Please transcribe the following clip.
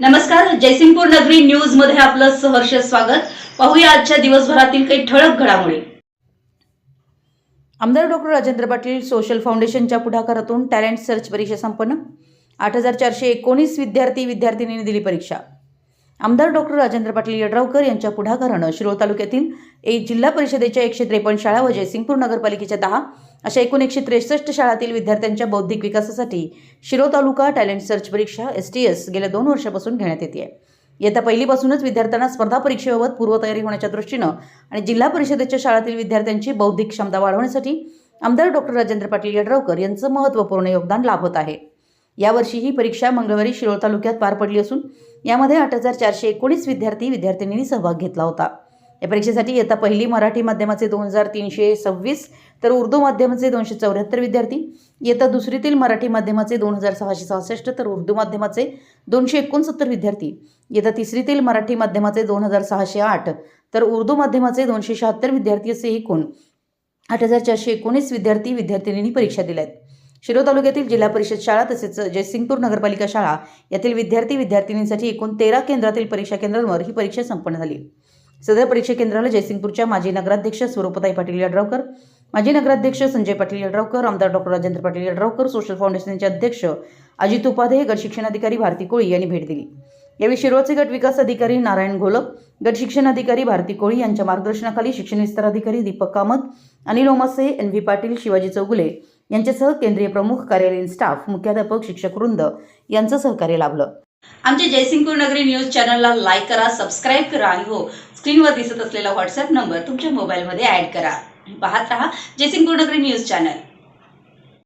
नमस्कार जयसिंगपूर नगरी न्यूजमध्ये आपलं सहर्ष स्वागत. पाहूया आजच्या दिवसभरातील काही ठळक घडामोडी. आमदार डॉक्टर राजेंद्र पाटील सोशल फाउंडेशनच्या पुढाकारातून टॅलेंट सर्च परीक्षा संपन्न. आठ हजार चारशे एकोणीस विद्यार्थी विद्यार्थिनींनी दिली परीक्षा. आमदार डॉक्टर राजेंद्र पाटील यड्रावकर यांच्या पुढाकारानं शिरोळ तालुक्यातील एक जिल्हा परिषदेच्या एकशे त्रेपन्न शाळा व जयसिंगपूर नगरपालिकेच्या दहा अशा एकूण एकशे त्रेसष्ट शाळातील विद्यार्थ्यांच्या बौद्धिक विकासासाठी शिरोळ तालुका टॅलेंट सर्च परीक्षा एस टी एस गेल्या दोन वर्षापासून घेण्यात येते येत्या पहिलीपासूनच विद्यार्थ्यांना स्पर्धा परीक्षेबाबत पूर्वतयारी होण्याच्या दृष्टीनं आणि जिल्हा परिषदेच्या शाळातील विद्यार्थ्यांची बौद्धिक क्षमता वाढवण्यासाठी आमदार डॉक्टर राजेंद्र पाटील यड्रावकर यांचं महत्त्वपूर्ण योगदान लाभत आहे. यावर्षी ही परीक्षा मंगळवारी शिरोळ तालुक्यात पार पडली असून यामध्ये आठ हजार चारशे एकोणीस विद्यार्थी विद्यार्थिनींनी सहभाग घेतला होता. या परीक्षेसाठी इयत्ता पहिली मराठी माध्यमाचे दोन हजार तीनशे सव्वीस तर उर्दू माध्यमाचे दोनशे चौऱ्याहत्तर विद्यार्थी इयत्ता दुसरीतील मराठी माध्यमाचे दोन हजार सहाशे सहासष्ट तर उर्दू माध्यमाचे दोनशे एकोणसत्तर विद्यार्थी इयत्ता तिसरीतील मराठी माध्यमाचे दोन हजार सहाशे आठ तर उर्दू माध्यमाचे दोनशे शहात्तर विद्यार्थी असे एकूण आठ हजार चारशे एकोणीस विद्यार्थी विद्यार्थिनींनी परीक्षा दिल्या आहेत शिरोळ तालुक्यातील जिल्हा परिषद शाळा तसेच जयसिंगपूर नगरपालिका शाळा यातील विद्यार्थी विद्यार्थिनींसाठी एकूण तेरा केंद्रातील परीक्षा केंद्रांवर ही परीक्षा संपन्न झाली. सदर परीक्षा केंद्राला जयसिंगपूरच्या माजी नगराध्यक्ष स्वरूपताई पाटील यड्रावकर माजी नगराध्यक्ष संजय पाटील यड्रावकर आमदार डॉक्टर राजेंद्र पाटील यड्रावकर सोशल फाउंडेशनचे अध्यक्ष अजित उपाध्ये गट शिक्षणाधिकारी भारती कोळी यांनी भेट दिली. यावेळी शिरोळचे गट विकास अधिकारी नारायण घोलप गट शिक्षण अधिकारी भारती कोळी यांच्या मार्गदर्शनाखाली शिक्षण विस्तार अधिकारी दीपक कामत अनिल ओमासे एन व्ही पाटील शिवाजी चौगुले यांच्यासह केंद्रीय प्रमुख कार्यालयीन स्टाफ मुख्याध्यापक शिक्षक वृंद यांचं सहकार्य लाभलं. आमच्या जयसिंगपूर नगरी न्यूज चॅनलला लाईक करा सबस्क्राईब करा आणि हो स्क्रीनवर दिसत असलेला व्हॉट्सअप नंबर तुमच्या मोबाईलमध्ये ऍड करा. पाहत रहा जयसिंगपूर नगरी न्यूज चॅनल.